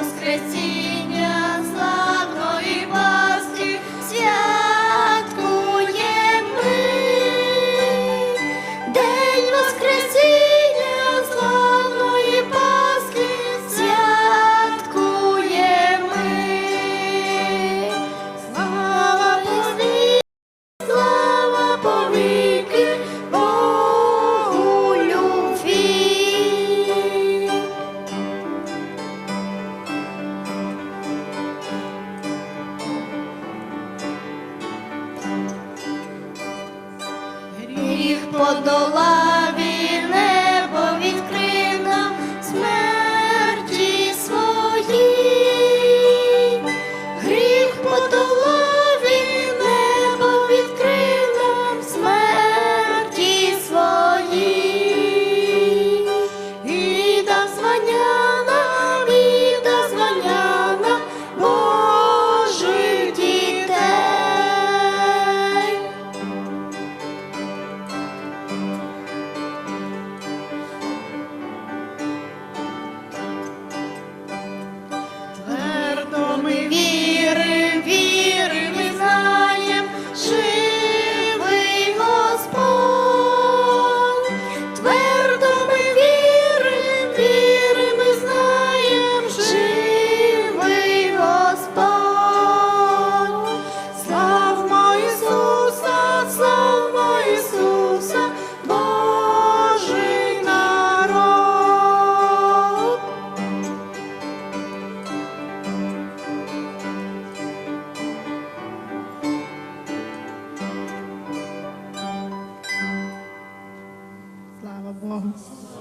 воскресил. Гріх подолав once.